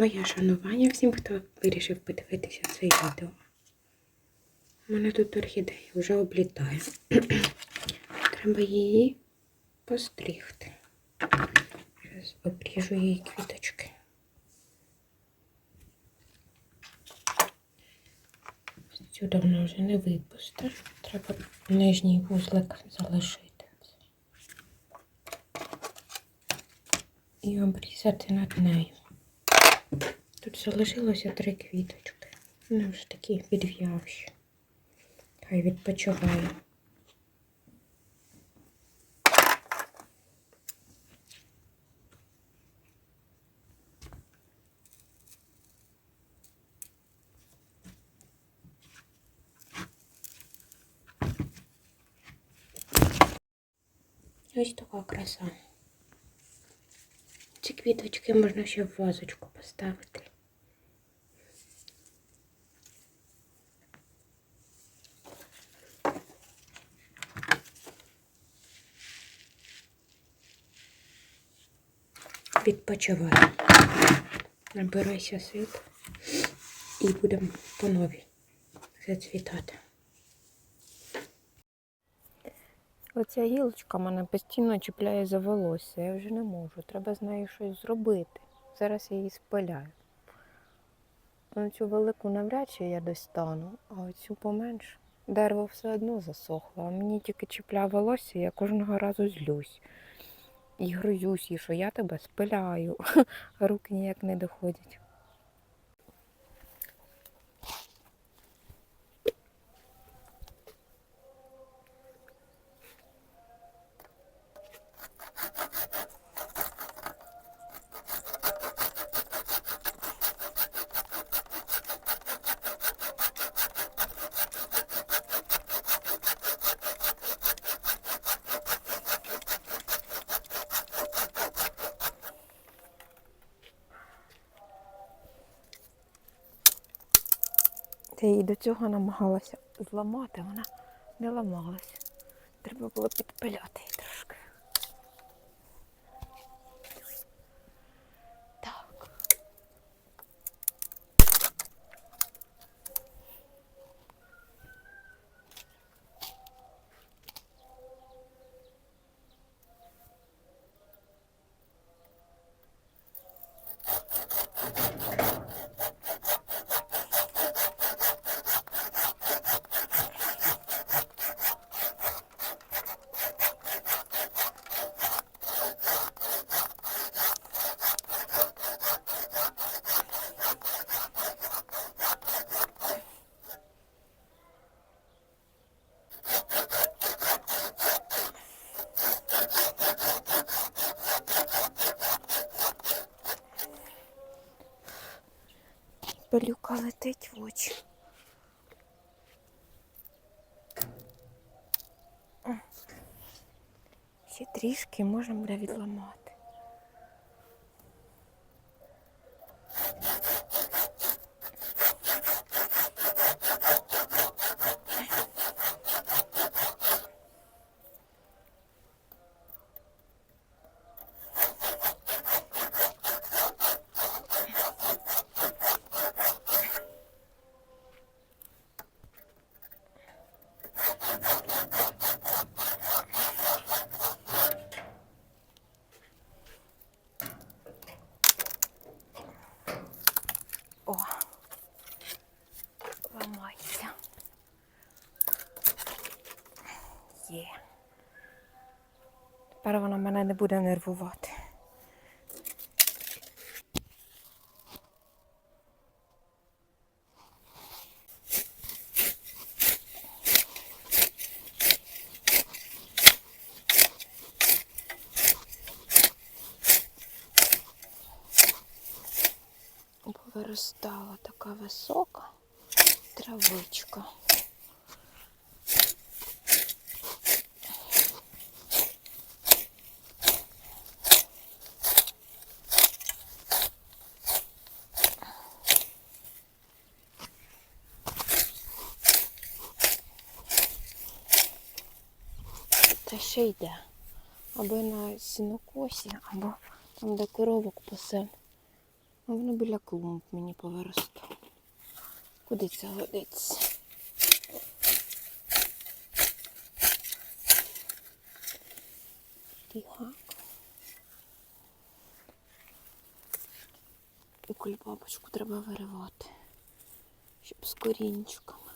Моє шанування всім, хто вирішив подивитися це відео. У мене тут орхідея вже облітає. Треба її постригти. Зараз обріжу її квіточки. Цю давно вже не випустиш. Треба нижній вузлик залишити. І обрізати над нею. Тут залишилося три квіточки. Вони вже такі відв'явші. Хай відпочиває. Ось така краса. Ці квіточки можна ще в вазочку поставити. Відпочивай. Набирайся сил і будемо по новій зацвітати. Оця гілочка мене постійно чіпляє за волосся. Я вже не можу. Треба з нею щось зробити. Зараз я її спиляю. Ну, Цю велику навряд чи я достану, а оцю поменше. Дерево все одно засохло, а мені тільки чіпляє волосся, я кожного разу злюсь. І гризюсь, і що я тебе спиляю. Руки ніяк не доходять. Я її до цього намагалася зламати, вона не ламалася. Треба було підпиляти її трошки. Так. Пилюка летить в очі. Ще трішки можемо відламати. О, ламається. Є. Тепер вона мене не буде нервувати. Повиростала така висока травичка. Та ще йде. Або на сінокосі, або там, де коровок пасем. А воно біля клумб мені повиростало. Куди це годиться? Тихак. І кульбабочку треба виривати, щоб з корінчиками.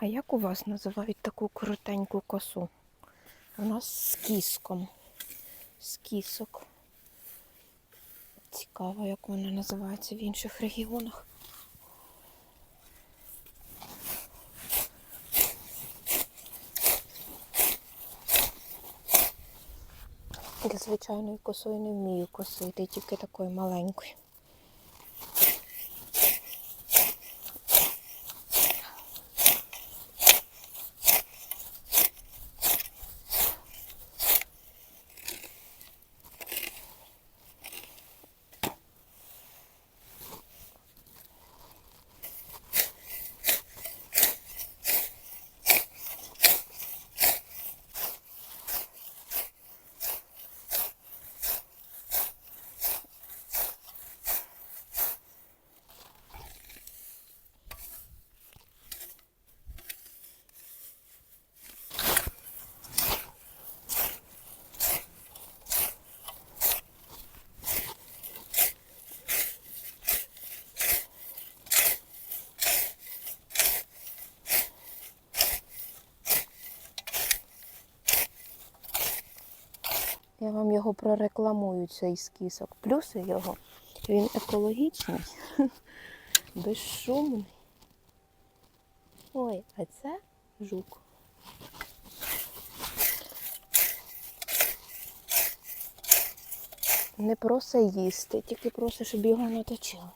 А як у вас називають таку коротеньку косу? У нас з кіском. З кісок. Цікаво, як вона називається в інших регіонах. Я звичайною косою не вмію косити, тільки такою маленькою. Я вам його прорекламую, цей скісок. Плюси його. Він екологічний, безшумний. Ой, а це жук. Не просить їсти, тільки просить, щоб його наточили.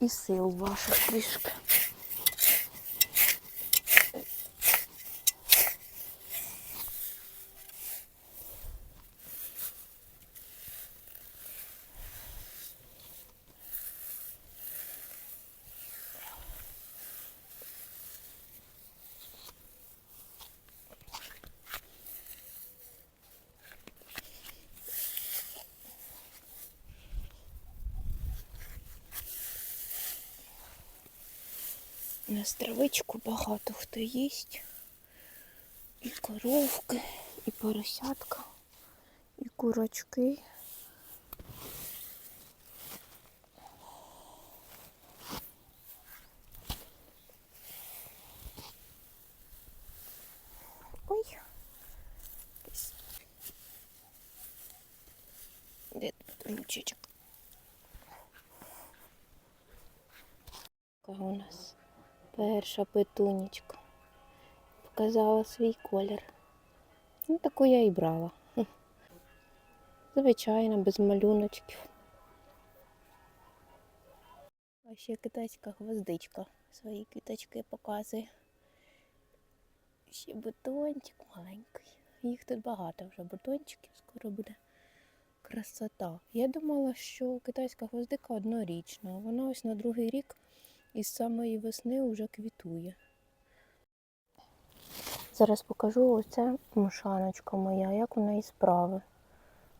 І сил ваших трішки. У нас травичку багато хто їсть. І коровки, і поросятка, і курочки. Ой. Якийсь. Де тут ручечок? Така у нас перша петунечка. Показала свій колір. Ну, таку я і брала. Звичайно, без малюночків. А ще китайська гвоздичка свої квіточки показує. Ще бутончик маленький. Їх тут багато вже бутончиків, скоро буде красота. Я думала, що китайська гвоздика однорічна, вона ось на другий рік із самої весни вже квітує. Зараз покажу оце мушаночка моя, як у неї справи.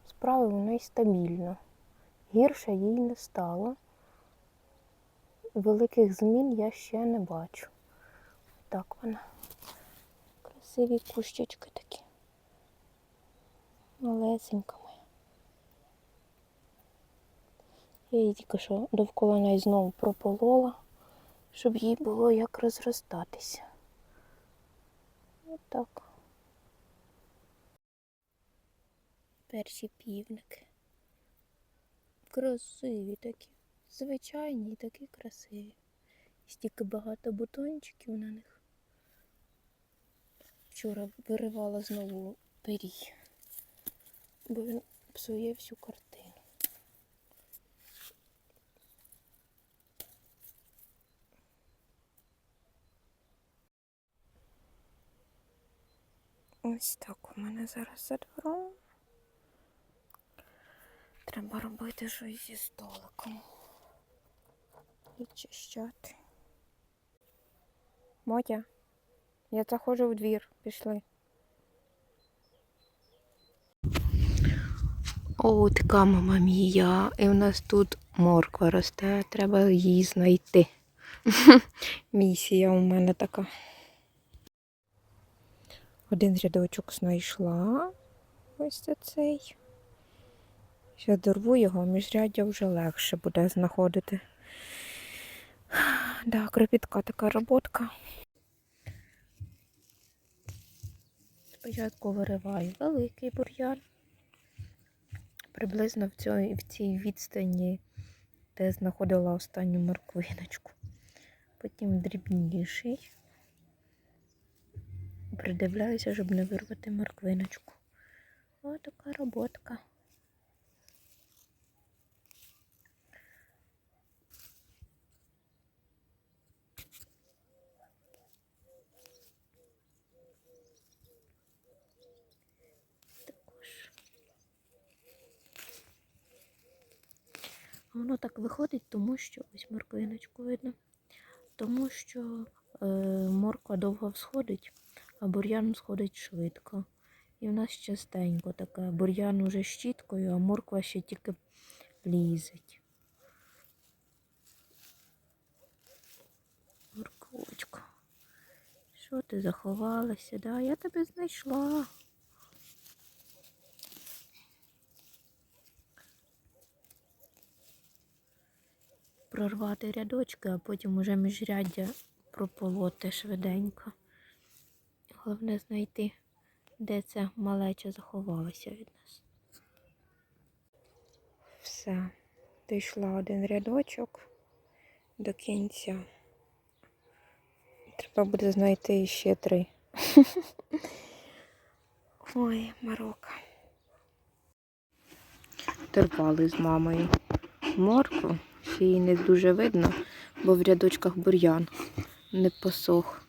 Справи у неї стабільно. Гірше їй не стало. Великих змін я ще не бачу. Так вона. Красиві кущечки такі. Малесенька моя. Я її тільки що довкола неї знову прополола, щоб їй було як розростатися. Отак. перші півники. Красиві такі. Звичайні і такі красиві. Стільки багато бутончиків на них. Вчора виривала знову пирій, бо він псує всю картину. Ось так у мене зараз за двором. Треба робити щось зі столиком. І чищати. Мотя, я заходжу в двір, пішли. О, така мама мія. І в нас тут морква росте, треба її знайти. Місія у мене така. Один рядочок знайшла. Ось це цей. Ще дорву його, міжряддя вже легше буде знаходити. Да, кропітка така роботка. Спочатку вириваю великий бур'ян. Приблизно в цій, в цій відстані, де знаходила останню морквиночку. Потім дрібніший. Придивляюся, щоб не вирвати морквиночку. Ось така роботка. Воно так виходить, тому що ось морквиночку видно. Тому що е, морква довго всходить, а бур'ян сходить швидко. І в нас частенько таке. Бур'ян уже щіткою, а морква ще тільки лізить. Морковочка. Що ти заховалася? Да? Я тебе знайшла. Прорвати рядочки, а потім уже міжряддя прополоти швиденько. Головне знайти, де ця малеча заховалася від нас. Все, дійшла один рядочок до кінця. Треба буде знайти ще три. Ой, Марока. Терпали з мамою моркву. Ще її не дуже видно, бо в рядочках бур'ян не посох.